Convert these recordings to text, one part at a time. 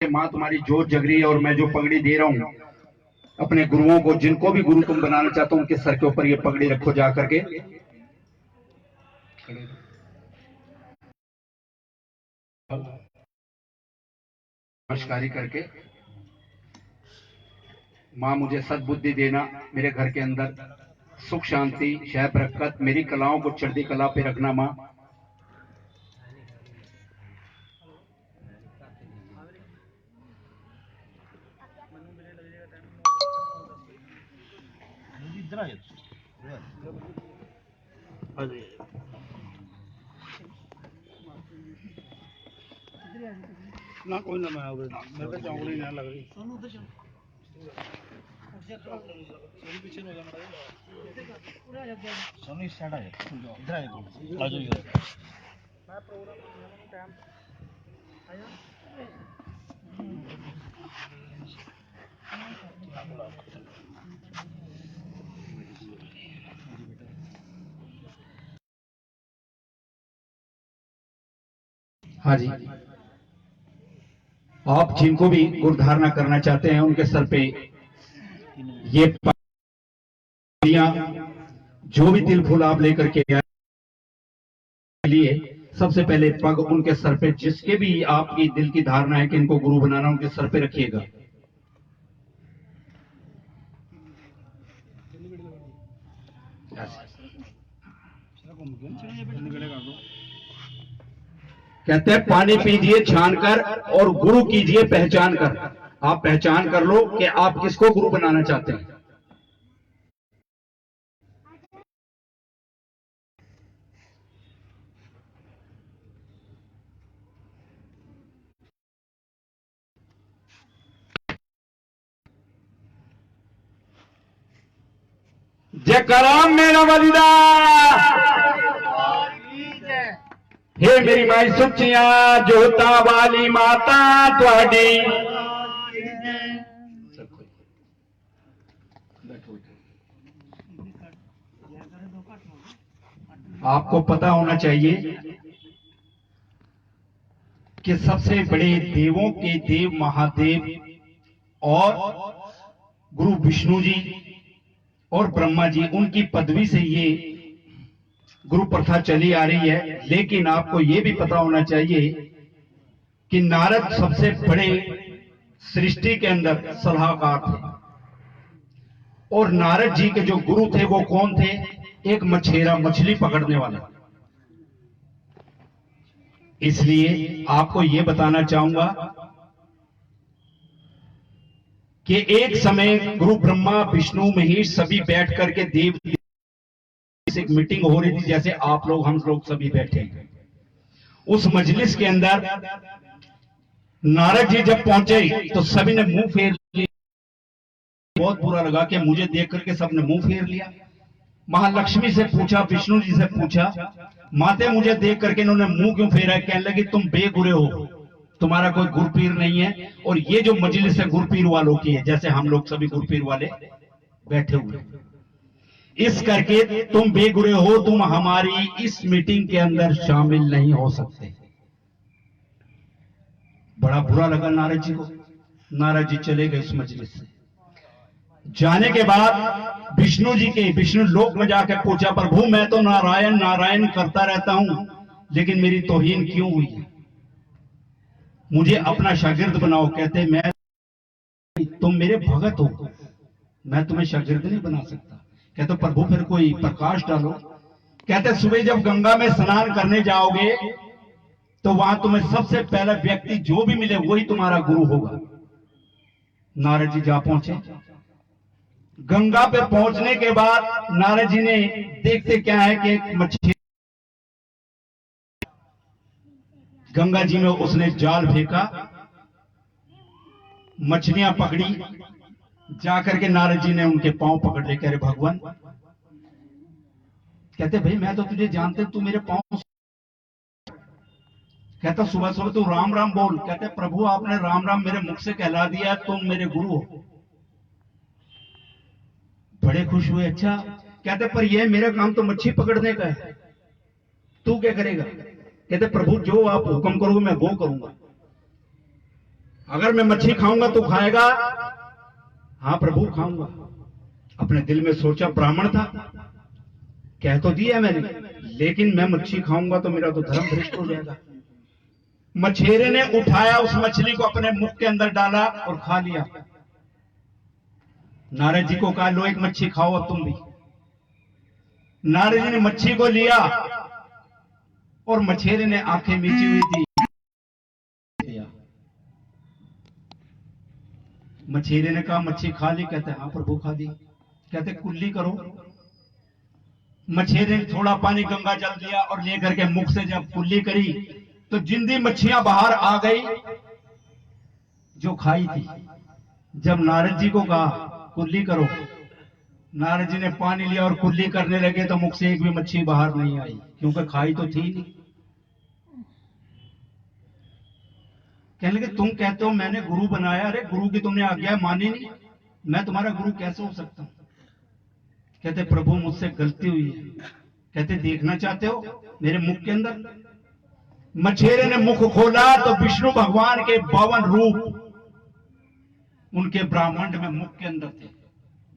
माँ तुम्हारी जोत जग रही है और मैं जो पगड़ी दे रहा हूँ, अपने गुरुओं को, जिनको भी गुरु तुम बनाना चाहते हो, उनके सर के ऊपर ये पगड़ी रखो जा करके। नमस्कारी करके। माँ, मुझे सदबुद्धि देना, मेरे घर के अंदर सुख शांति शह बरकत मेरी कलाओं को चढ़ती कला पे रखना माँ। ਇੱਧਰ ਆ ਜਾ ਹਾਂਜੀ ਨਾ ਕੋਈ ਨਾ ਮੈਂ ਆਵੇ ਮੇਰੇ ਤਾਂ ਚੌਂਕੜੀ ਨਾ ਲੱਗ ਰਹੀ ਤੁਹਾਨੂੰ ਉੱਧਰ ਚਲ ਪਿੱਛੇ ਨੂੰ ਹੋ ਜਾ ਮੜਾ ਸਾਨੂੰ ਇਸ ਸਾਈਡ ਆ ਜਾ ਇੱਧਰ ਆ ਜਾ ਆ हाँ जी। आप जिनको भी गुरधारणा करना चाहते हैं, उनके सर पे ये जो भी तिल फूल आप लेकर के लिए सबसे पहले पग उनके सर पे, जिसके भी आपकी दिल की धारणा है कि इनको गुरु बनाना, उनके सर पे रखिएगा। कहते हैं, पानी पीजिए, छान कर और गुरु कीजिए पहचान कर। आप पहचान कर लो कि आप किसको गुरु बनाना चाहते हैं। जय कराम मेरा वलिदा हे मेरी माई सुचिया जोता वाली माता थोड़ी आपको पता होना चाहिए कि सबसे बड़े देवों के देव महादेव और गुरु विष्णु जी और ब्रह्मा जी उनकी पदवी से ये गुरु प्रथा चली आ रही है, लेकिन आपको ये भी पता होना चाहिए कि नारद सबसे बड़े सृष्टि के अंदर सलाहकार थे। और नारद जी के जो गुरु थे, वो कौन थे? एक मछेरा मछली पकड़ने वाला। इसलिए आपको यह बताना चाहूँगा कि एक समय गुरु ब्रह्मा, विष्णु, महेश सभी बैठ करके देव एक मीटिंग हो रही थी, जैसे आप लोग, हम लोग सभी बैठे हैं। उस मजलिस के अंदर नारद जी जब पहुँचे तो सभी ने मुँह फेर लिया बहुत बुरा लगा कि मुझे देख करके सबने मुँह फेर लिया। महालक्ष्मी से पूछा, विष्णु जी से पूछा, माते, मुझे देख करके इन्होंने मुँह क्यों फेरा कहने लगी, तुम बेगुरे हो। तुम्हारा कोई गुरपीर नहीं है। और ये जो मजलिस है, गुरपीर वालों की है, जैसे हम लोग सभी गुरपीर वाले बैठे हुए। इस करके तुम बेगुरे हो, तुम हमारी इस मीटिंग के अंदर शामिल नहीं हो सकते। बड़ा बुरा लगा नारद जी को। नारद जी चले गए उस मजलिस से। जाने के बाद विष्णु जी के, विष्णु लोक में जाकर पूछा, प्रभु, मैं तो नारायण नारायण करता रहता हूँ, लेकिन मेरी तोहीन क्यों हुई है? मुझे अपना शागिर्द बनाओ, कहते मैं, तुम मेरे भगत हो। मैं तुम्हें शागिर्द नहीं बना सकता। कहते प्रभु, फिर कोई प्रकाश डालो। कहते सुबह जब गंगा में स्नान करने जाओगे तो वहाँ तुम्हें सबसे पहला व्यक्ति जो भी मिले, वही तुम्हारा गुरु होगा। नारद जी जा पहुँचे। गंगा पे पहुँचने के बाद नारद जी ने देखते क्या है कि मछली गंगा जी में उसने जाल फेंका, मछलियाँ पकड़ी जाकर के नारद जी ने उनके पाँव पकड़ ले, कह रहे, भगवान, कहते, भाई, मैं तो तुझे जानते तू मेरे पाँव कहता सुबह सुबह तू राम राम बोल। कहते, प्रभु, आपने राम राम मेरे मुख से कहला दिया, तुम मेरे गुरु हो। बड़े खुश हुए अच्छा कहते, पर यह मेरा काम तो मच्छी पकड़ने का है। तू क्या करेगा? कहते, प्रभु, जो आप हुक्म करोगे, मैं वो करूँगा। अगर मैं मच्छी खाऊँगा तो खाएगा हाँ प्रभु, खाऊँगा। अपने दिल में सोचा ब्राह्मण था। कह तो दिया मैंने, लेकिन मैं मच्छी खाऊँगा तो मेरा तो धर्म भ्रष्ट हो जाएगा। मछेरे ने उठाया उस मछली को अपने मुख के अंदर डाला और खा लिया। नारद जी को कहा, लो, एक मच्छी खाओ, अब तुम भी। नारद जी ने मच्छी को लिया और मछेरे ने आँखें मीची हुई थी लिया। मछेरे ने कहा, मच्छी खा ली, कहते हाँ प्रभु खा दी कहते, कुल्ली करो। मछेरे ने थोड़ा पानी गंगा जल दिया और लेकर के मुख से जब कुल्ली करी तो जिंदी मच्छियाँ बाहर आ गई, जो खाई थी, जब नारद जी को कहा, कुल्ली करो। नारद जी ने पानी लिया और कुल्ली करने लगे तो मुख से एक भी मच्छी बाहर नहीं आई, क्योंकि खाई तो थी नहीं। कहने लगे, तुम कहते हो मैंने गुरु बनाया अरे, गुरु की तुमने आज्ञा मानी नहीं। मैं तुम्हारा गुरु कैसे हो सकता हूँ? कहते, प्रभु मुझसे गलती हुई है। कहते, देखना चाहते हो मेरे मुख के अंदर? मछेरे ने मुख खोला तो विष्णु भगवान के बावन रूप उनके ब्राह्मण में मुख के अंदर थे।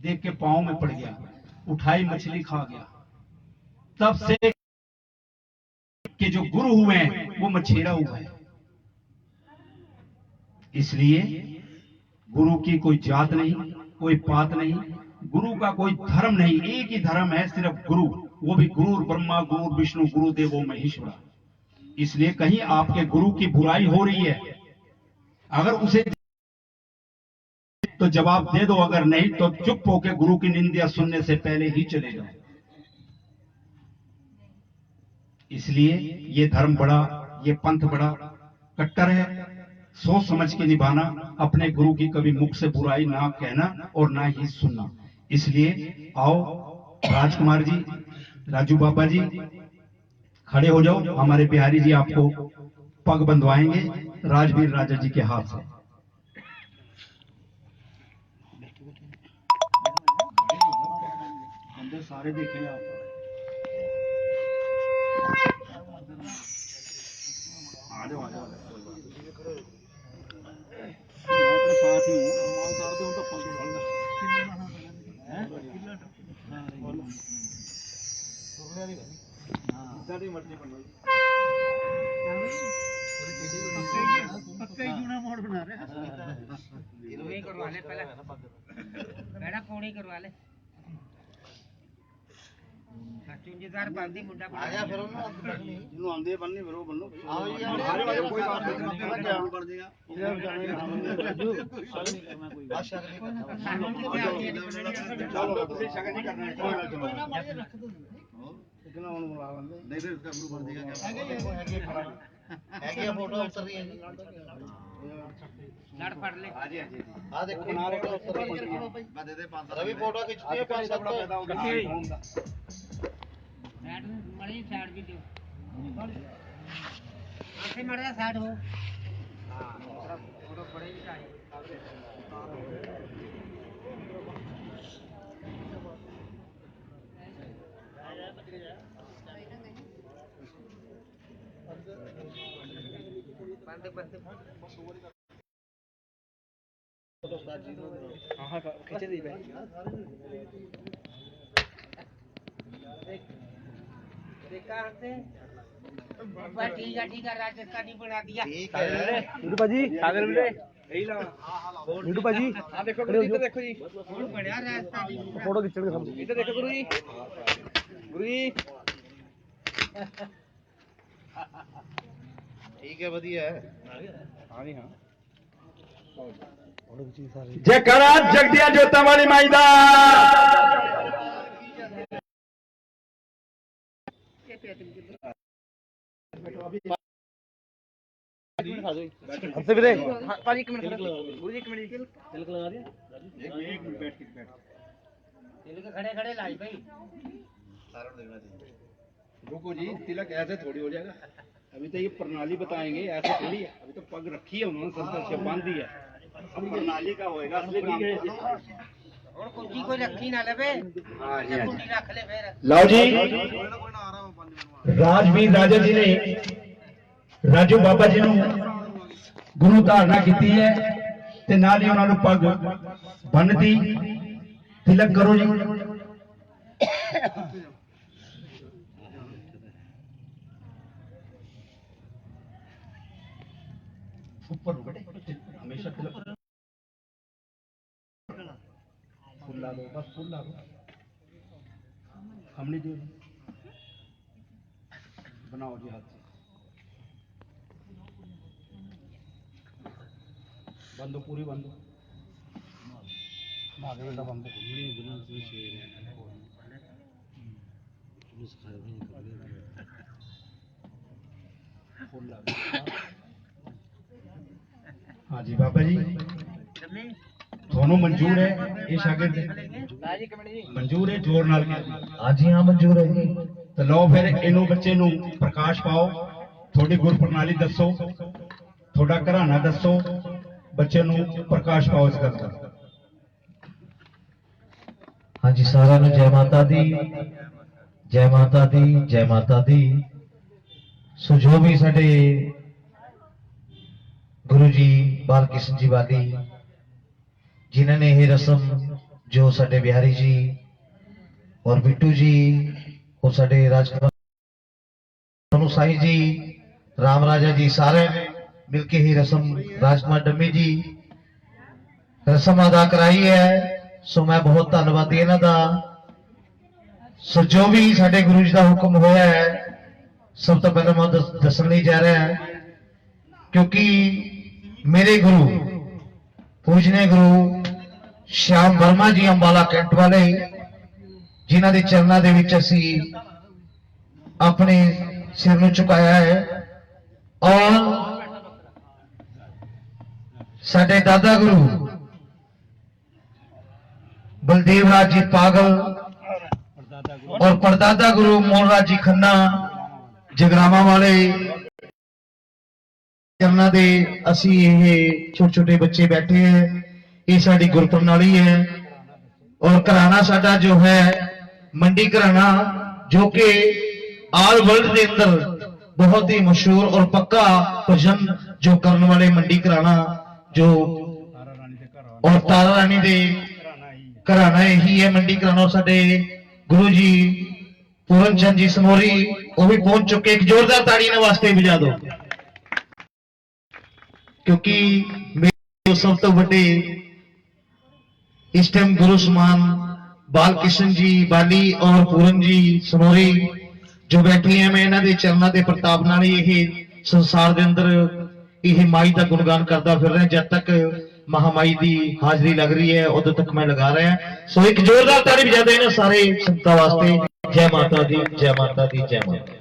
देख के पाँव में पड़ गया, उठाई मछली खा गया। तब से के जो गुरु हुए हैं, वो मछेरा हुआ है। इसलिए गुरु की कोई जात नहीं, कोई पात नहीं, गुरु का कोई धर्म नहीं, एक ही धर्म है सिर्फ़ गुरु, वो भी गुरु ब्रह्मा, गुरु विष्णु, गुरु, देवो महेश्वरा। इसलिए कहीं आपके गुरु की बुराई हो रही है, अगर उसे तो जवाब दे दो, अगर नहीं तो चुप होके गुरु की निंदा सुनने से पहले ही चले जाओ। इसलिए ये धर्म बड़ा, ये पंथ बड़ा, कट्टर है सोच समझ के निभाना, अपने गुरु की कभी मुख से बुराई ना कहना और ना ही सुनना। इसलिए आओ, राजकुमार जी, राजू बाबा जी, खड़े हो जाओ। हमारे बिहारी जी आपको पग बंधवाएँगे। राजवीर राजा जी के हाथ से। सारे देखे आप। आ जाओ आ जाओ। मैं तेरे साथ ही हूँ माल उतार दो तो पग बंधा पक्का ही चूना मोड़ बना रहे नहीं करवा ले पहले बेड़ा पौड़ी करवा ले ਚੁੰਝੀਦਾਰ ਬੰਦੀ ਮੁੰਡਾ ਆ ਗਿਆ ਫਿਰ ਉਹਨੂੰ। ਜਿਹਨੂੰ ਆਉਂਦੇ ਬੰਨ੍ਹਨੀ ਫਿਰ ਉਹ ਬੰਨੋ ਆਓ ਜੀ। ਆਓ ਕੋਈ ਬਾਤ ਨਹੀਂ। ਮੈਂ ਕਿਹਾ ਬਣ ਜਾਏਗਾ ਆ ਸ਼ੱਕ ਨਹੀਂ। ਕਰਨਾ ਚਲੋ ਤੁਸੀਂ ਸ਼ੱਕ ਨਹੀਂ ਕਰਨਾ ਕੋਈ ਨਾ ਚਲੋ ਕਿਤਨਾ ਹੁਣ ਬੁਲਾ ਲੈਂਦੇ। ਨਹੀਂ ਫਿਰ ਉਸਦਾ ਗੁਰੂ ਬਣ ਜਾਏਗਾ। ਹੈਗੇ ਹੈਗੇ ਫੋਟੋ ਉਤਰ ਰਹੀ ਹੈ ਜੀ। ਲੜ ਫੜ ਲੈ। ਹਾਂਜੀ ਹਾਂਜੀ ਆ ਦੇਖੋ ਨਾ ਰੋਟਾ ਉੱਤਰ ਪਈ ਬੰਦੇ ਦੇ ਪੰਜ ਰਵੀ ਫੋਟੋ ਖਿੱਚਦੀ ਹੈ ਪੰਜ ਸੱਤ ਕਿੱਥੇ ਸਾਈਡ ਮੜੀ ਸਾਈਡ ਵੀ ਦਿਓ। ਆਖੇ ਮੜਦਾ ਸਾਈਡ ਹੋ। ਹਾਂ ਫੋਟੋ ਬੜੇ ਹੀ ਕਾਈ हाँ, हाँ, हाँ, जी तो हाँ फ़ोटो खिंच देखो गुरु जी। गुरु जी। ਠੀਕ ਹੈ ਵਧੀਆ ਹੈ ਹਾਂ ਜੀ ਹਾਂ ਫੋਟੋ ਖਿੱਚੀ ਸਾਰੇ जयकारा जगदिया जोता वाली माईदा ਹੱਥੇ ਵੀਰੇ ਭਾਜੀ ਇੱਕ ਮਿੰਟ ਗੁਰੂ ਜੀ ਇੱਕ ਮਿੰਟ ਤਿਲਕ ਲਗਾ ਦਿਆ एक मिनट बैठ के बैठ तिल के खड़े खड़े लाई भाई ਸਾਰਿਆਂ ਨੂੰ ਦੇਖਣਾ ਚਾਹੀਦਾ रुको जी तिलक ऐसे थोड़ी हो जाएगा अभी तो ये प्रणाली बताएंगे ऐसे थोड़ी है अभी तो पग रखी है उन्होंने संतर से बांध दी है अब प्रणाली का होएगा असली काम तो- और कुंजी कोई रखी ना लेवे हाँ जी हाँ जी कुंजी रख ले फिर लो जी ਕੋਈ ਨਾ ਆ ਰਹਾ ਹਾਂ 5 ਮਿੰਟ ਰਾਜਵੀਰ ਰਾਜਾ ਜੀ ਨੇ ਰਾਜੂ ਬਾਬਾ ਜੀ ਨੂੰ ਗੁਰੂ ਧਾਰਨਾ ਕੀਤੀ ਹੈ ਤੇ ਨਾਲ ਹੀ ਉਹਨਾਂ ਨੂੰ ਪੱਗ ਬੰਨਤੀ ਤਿਲਕ ਕਰੋ ਜੀ ऊपर हो बेटे हमेशा खिलो फूल ला दो बस फूल ला दो हमने जो बनाओ जी हाथ से। बंदो पूरी बंदो मागे बेटा बंदो हमने बिना से शेर है। पुलिस खड़े हैं फूल ला। ਹਾਂਜੀ ਬਾਬਾ ਜੀ। ਤੁਹਾਨੂੰ ਮਨਜ਼ੂਰ ਹੈ ਇਹ ਸ਼ਾਗਿਰਦ? ਮਨਜ਼ੂਰ ਹੈ ਜ਼ੋਰ ਨਾਲ ਹਾਂਜੀ ਹਾਂ ਮਨਜ਼ੂਰ ਹੈ ਜੀ। ਤਾਂ ਲਓ ਫਿਰ ਇਹਨੂੰ ਬੱਚੇ ਨੂੰ ਪ੍ਰਕਾਸ਼ ਪਾਓ। ਤੁਹਾਡੀ ਗੁਰ ਪ੍ਰਣਾਲੀ ਦੱਸੋ। ਤੁਹਾਡਾ ਘਰਾਣਾ ਦੱਸੋ। ਬੱਚੇ ਨੂੰ ਪ੍ਰਕਾਸ਼ ਪਾਓ ਇਸ ਗੱਲ ਦਾ। ਹਾਂਜੀ ਸਾਰਿਆਂ ਨੂੰ ਜੈ ਮਾਤਾ ਦੀ ਜੈ ਮਾਤਾ ਦੀ ਜੈ ਮਾਤਾ ਦੀ। ਸੋ ਜੋ ਵੀ ਸਾਡੇ ਗੁਰੂ ਜੀ ਬਾਲ ਕ੍ਰਿਸ਼ਨ ਜੀ ਵਾਲੀ ਜਿਨ੍ਹਾਂ ਨੇ ਇਹ ਰਸਮ ਜੋ ਸਾਡੇ ਬਿਹਾਰੀ ਜੀ ਔਰ ਬਿੱਟੂ ਜੀ ਔਰ ਸਾਡੇ ਰਾਜਕੁਮਾਰ ਨੂੰ ਸਾਈ ਜੀ ਰਾਮ ਰਾਜਾ ਜੀ ਸਾਰੇ ਮਿਲ ਕੇ ਹੀ ਰਸਮ ਰਾਜਕੁਮਾਰ ਡੰਮੀ ਜੀ ਰਸਮ ਅਦਾ ਕਰਾਈ ਹੈ ਸੋ ਮੈਂ ਬਹੁਤ ਧੰਨਵਾਦੀ ਇਹਨਾਂ ਦਾ ਸੋ ਜੋ ਵੀ ਸਾਡੇ ਗੁਰੂ ਜੀ ਦਾ ਹੁਕਮ ਹੋਇਆ ਹੈ ਸਭ ਤੋਂ ਪਹਿਲਾਂ ਮੈਂ ਦੱਸ- ਦੱਸਣ ਲਈ ਜਾ ਰਿਹਾ ਹਾਂ ਕਿਉਂਕਿ ਮੇਰੇ ਗੁਰੂ ਪੂਜਨੇ ਗੁਰੂ ਸ਼ਿਆਮ ਵਰਮਾ ਜੀ ਅੰਬਾਲਾ ਕੈਂਟ ਵਾਲੇ, ਜਿਨ੍ਹਾਂ ਦੇ ਚਰਨਾਂ ਦੇ ਵਿੱਚ ਅਸੀਂ ਆਪਣੇ ਸਿਰ ਨੂੰ ਝੁਕਾਇਆ ਹੈ। ਔਰ ਸਾਡੇ ਦਾਦਾ ਗੁਰੂ ਬਲਦੇਵ ਰਾਜ ਜੀ ਪਾਗਲ ਔਰ ਪਰਦਾਦਾ ਗੁਰੂ ਮੋਹਨ ਰਾਜ ਜੀ ਖੰਨਾ ਜਗਰਾਵਾਂ ਵਾਲੇ ਚਰਨਾਂ ਦੇ ਅਸੀਂ ਇਹ ਛੋਟੇ ਛੋਟੇ ਬੱਚੇ ਬੈਠੇ ਹੈ, ਇਹ ਸਾਡੀ ਗੁਰਪ੍ਰਣਾਲੀ ਹੈ ਔਰ ਘਰਾਣਾ ਸਾਡਾ ਜੋ ਹੈ, ਮੰਡੀ ਘਰਾਣਾ, ਜੋ ਕਿ ਆਲ ਵਰਲਡ ਦੇ ਅੰਦਰ ਬਹੁਤ ਹੀ ਮਸ਼ਹੂਰ ਔਰ ਪੱਕਾ ਭਜਨ ਜੋ ਕਰਨ ਵਾਲੇ ਮੰਡੀ ਘਰਾਣਾ, ਜੋ ਔਰ ਤਾਰਾ ਰਾਣੀ ਦੇ ਘਰਾਣਾ ਇਹੀ ਹੈ ਮੰਡੀ ਘਰਾਣਾ। ਔਰ ਸਾਡੇ ਗੁਰੂ ਜੀ ਪੂਰਨ ਚੰਦ ਜੀ ਸਮੋਰੀ, ਉਹ ਵੀ ਪਹੁੰਚ ਚੁੱਕੇ। ਇੱਕ ਜ਼ੋਰਦਾਰ ਤਾੜੀ ਇਹਨਾਂ ਵਾਸਤੇ ਵਜਾ ਦਿਓ। ਕਿਉਂਕਿ ਮੇਰੇ ਸਭ ਤੋਂ ਵੱਡੇ ਇਸ ਟਾਈਮ ਗੁਰੂ ਸਮਾਨ ਬਾਲ ਕ੍ਰਿਸ਼ਨ ਜੀ, ਬਾਲੀ ਔਰ ਪੂਰਨ ਜੀ ਸਨੋਰੀ ਜੋ ਬੈਠੇ ਹੈ ਮੈਂ ਇਹਨਾਂ ਦੇ ਚਰਨਾਂ ਦੇ ਪ੍ਰਤਾਪ ਨਾਲ ਹੀ ਇਹ ਸੰਸਾਰ ਦੇ ਅੰਦਰ ਇਹ ਮਾਈ ਦਾ ਗੁਣਗਾਨ ਕਰਦਾ ਫਿਰ ਰਿਹਾ, ਜਦ ਤੱਕ ਮਹਾਮਾਈ ਦੀ ਹਾਜ਼ਰੀ ਲੱਗ ਰਹੀ ਹੈ, ਉਦੋਂ ਤੱਕ ਮੈਂ ਲਗਾ ਰਿਹਾ। ਸੋ ਇੱਕ ਜ਼ੋਰਦਾਰ ਤਾੜੀ ਵਜਾ ਦੇ ਇਹਨਾਂ ਸਾਰੇ ਸੰਤਾਂ ਵਾਸਤੇ। ਜੈ ਮਾਤਾ ਦੀ, ਜੈ ਮਾਤਾ ਦੀ, ਜੈ ਮਾਤਾ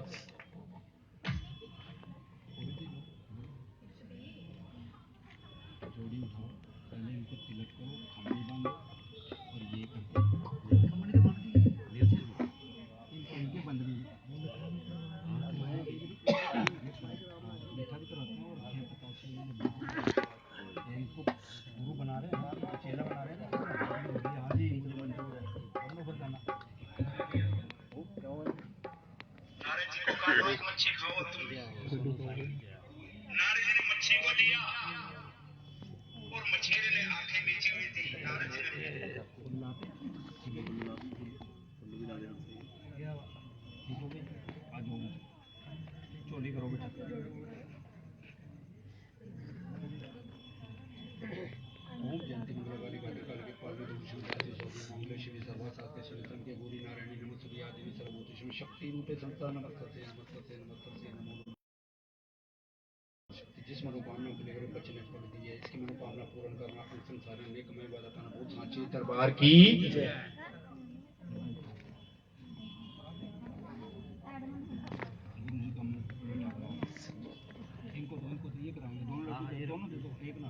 शक्ति रूपे संता नमस्ते नमस्ते नमो शक्ति जिस मनोकामना को लेकर बच्चे ने फल दी है, इसकी मनोकामना पूर्ण करना अपने संसार में नेकमय वाला करना बहुत साची दरबार की। इनको दो इनको तो ये कराएँगे दोनों दोनों एक ना।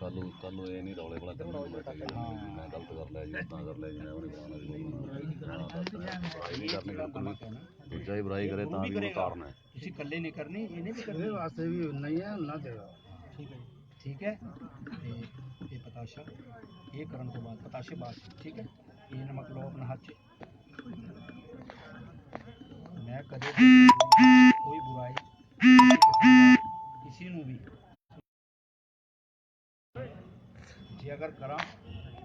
ਕੱਲ ਨੂੰ ਕੱਲ ਨੂੰ ਇਹ ਨਹੀਂ ਰੌਲੇ ਵਾਲਾ ਕੰਮ ਨਹੀਂ ਬੈਠੇ ਮੈਂ ਗਲਤ ਕਰ ਲਿਆ ਜੀ ਤਾਂ ਕਰ ਲਿਆ ਜੀ ਮੈਂ ਨਹੀਂ ਕਰਾਉਣਾ ਜੀ ਬੁਰਾਈ ਨਹੀਂ ਕਰਨੀ ਬਿਲਕੁਲ ਵੀ ਦੂਜਾ ਹੀ ਬੁਰਾਈ ਕਰੇ ਤਾਂ ਵੀ ਉਹਨੂੰ ਤਾੜਨਾ ਹੈ ਤੁਸੀਂ ਇਕੱਲੇ ਨਹੀਂ ਕਰਨੀ ਇਹਨੇ ਵੀ ਕਰਨੀ ਵਾਸਤੇ ਵੀ ਨਹੀਂ ਹੈ ਨਾ ਦੇਗਾ ਠੀਕ ਹੈ ਜੀ। ਠੀਕ ਹੈ ਤੇ ਇਹ ਪਤਾਸ਼ਾ ਇਹ ਕਰਨ ਤੋਂ ਬਾਅਦ ਪਤਾਸ਼ੇ ਬਾਅਦ 'ਚ, ਠੀਕ ਹੈ ਇਹ ਨਮਕ ਲਓ ਆਪਣੇ ਹੱਥ 'ਚ ਮੈਂ ਕਦੇ ਵੀ ਕੋਈ ਬੁਰਾਈ ਕਿਸੇ ਨੂੰ ਜੇ ਅਗਰ ਕਰਾਂ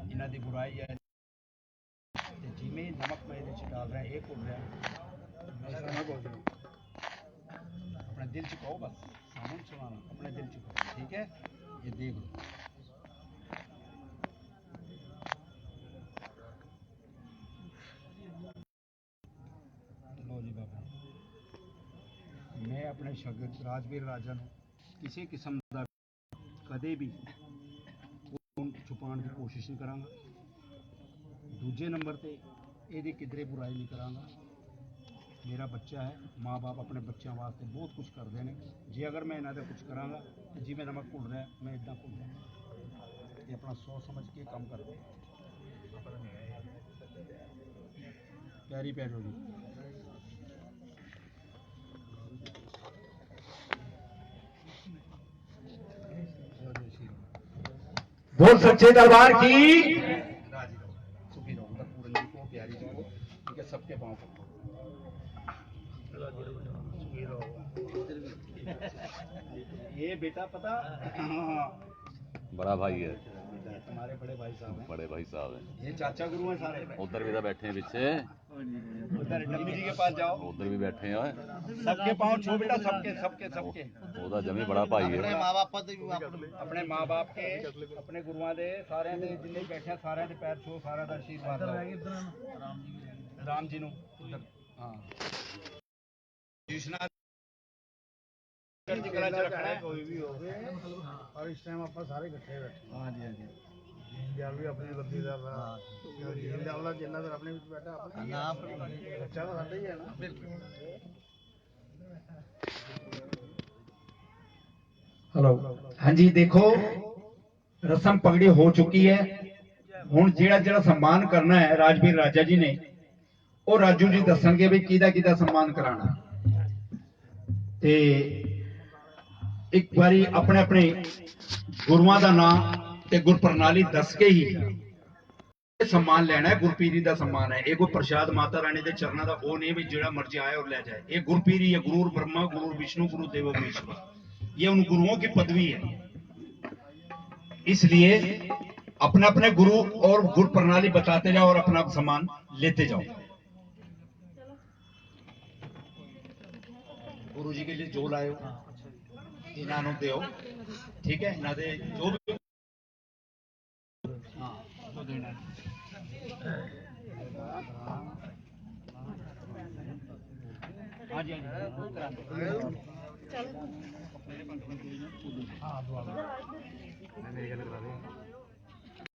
ਇਹਨਾਂ ਦੀ ਬੁਰਾਈ ਹੈ ਤੇ ਜਿਵੇਂ ਨਮਕ ਮੈਂ ਇਹਦੇ 'ਚ ਡਾਲ ਰਿਹਾ ਇਹ ਘੁਲ ਰਿਹਾ ਮੈਂ ਇਸ ਤਰ੍ਹਾਂ ਬੋਲ अपने दिल ਚ ਕਹੋ ਬਸ ਸਾਹਮਣੇ ਸੁਣਾਣਾ ਆਪਣੇ ਦਿਲ ਚ ਕਹੋ ਠੀਕ ਹੈ ਇਹ ਦੇਖ ਲਓ ਲਓ ਜੀ ਬਾਬਾ ਮੈਂ ਆਪਣੇ ਸ਼ਗਿਰਦ ਰਾਜਵੀਰ ਰਾਜਾ ਨੂੰ ਕਿਸੇ ਕਿਸਮ ਦਾ ਕਦੇ ਵੀ ਉਹਨੂੰ ਛੁਪਾਉਣ ਦੀ ਕੋਸ਼ਿਸ਼ ਨਹੀਂ ਕਰਾਂਗਾ। ਦੂਜੇ ਨੰਬਰ ਤੇ ਇਹਦੀ ਕਿਧਰੇ ਬੁਰਾਈ ਨਹੀਂ ਕਰਾਂਗਾ। ਮੇਰਾ ਬੱਚਾ ਹੈ ਮਾਪੇ ਆਪਣੇ ਬੱਚਿਆਂ ਵਾਸਤੇ ਬਹੁਤ ਕੁਝ ਕਰਦੇ ਨੇ। ਜੇ ਅਗਰ ਮੈਂ ਇਹਨਾਂ ਦੇ ਕੁਝ ਕਰਾਂਗਾ, ਤੇ ਜਿਵੇਂ ਮੈਂ ਘੁਲ ਰਿਹਾ, ਮੈਂ ਇਦਾਂ ਘੁਲ ਰਿਹਾ। ਇਹ ਆਪਣਾ ਸੋਚ ਸਮਝ ਕੇ ਕੰਮ ਕਰਦਾ ਪਿਆਰੀ ਪਿਆਰੋ ਜੀ बोल सच्चे दरबार की। ये बेटा पता हाँ, बड़ा भाई है तुम्हारे बड़े भाई साहब हैं बड़े भाई साहब हैं ये चाचा गुरु हैं सारे उधर भी तो बैठे हैं पीछे उधर डम्मी जी के पास जाओ उधर भी बैठे हैं सबके पाँव छो बेटा सबके सबके सबके ਉਹਦਾ ਜਮੀ ਬੜਾ ਭਾਈ ਹੈ ਆਪਣੇ ਮਾਪੇ ਕੇ ਆਪਣੇ ਗੁਰੂਆਂ ਦੇ ਸਾਰਿਆਂ ਦੇ ਜਿੰਨੇ ਵੀ ਬੈਠੇ ਆ, ਸਾਰਿਆਂ ਦੇ ਪੈਰ ਛੋ ਸਾਰਿਆਂ ਦਾ ਆਸ਼ੀਰਵਾਦ ਲਓ ਰਾਮ ਜੀ ਨੂੰ ਇੱਧਰ, ਹਾਂ ਜਿਸਨਾ ਹਾਂਜੀ ਹੈਲੋ ਹਾਂਜੀ ਦੇਖੋ ਰਸਮ ਪਗੜੀ ਹੋ ਚੁੱਕੀ ਹੈ। ਹੁਣ ਜਿਹੜਾ ਜਿਹੜਾ ਸਨਮਾਨ ਕਰਨਾ ਹੈ ਰਾਜਵੀਰ ਰਾਜਾ ਜੀ ਨੇ ਉਹ ਰਾਜੂ ਜੀ ਦੱਸਣਗੇ ਵੀ ਕਿਹਦਾ ਕਿਹਦਾ ਸਨਮਾਨ ਕਰਾਣਾ ਤੇ ਇੱਕ ਵਾਰੀ ਆਪਣੇ ਆਪਣੇ ਗੁਰੂਆਂ ਦਾ ਨਾਮ ਤੇ ਗੁਰਪ੍ਰਣਾਲੀ ਦੱਸ ਕੇ ਹੀ ਇਹ ਸਨਮਾਨ ਲੈਣਾ ਹੈ ਗੁਰਪੀਰੀ ਦਾ ਸਨਮਾਨ ਹੈ ਇਹ ਕੋਈ ਪ੍ਰਸ਼ਾਦ ਮਾਤਾ ਰਾਣੀ ਦੇ ਚਰਨਾਂ ਦਾ ਉਹ ਨਹੀਂ ਵੀ ਜਿਹੜਾ ਮਰਜ਼ੀ ਆਏ और ले जाए ये गुरपीरी है गुरु ब्रह्मा गुरु विष्णु गुरु देवो महेश्वर ये उन गुरुओं की पदवी है इसलिए अपने अपने गुरु और गुरु प्रणाली बताते जाओ और अपना सम्मान लेते जाओ ਗੁਰੂ ਜੀ ਕੇ ਲਈ ਜੋ ਲਾਇਓ ਇਹਨਾਂ ਨੂੰ ਦਿਓ। ਠੀਕ ਹੈ? ਇਹਨਾਂ ਦੇ ਜੋ ਵੀ ਹਾਂ ਉਹ ਦੇਣਾ। ਹੈ। ਹਾਂਜੀ ਹਾਂਜੀ ਉਹ ਕਰਾਂਗੇ ਹਾਂ ਦੁਆ ਮੇਰੀ ਗੱਲ ਕਰਾ ਦੇ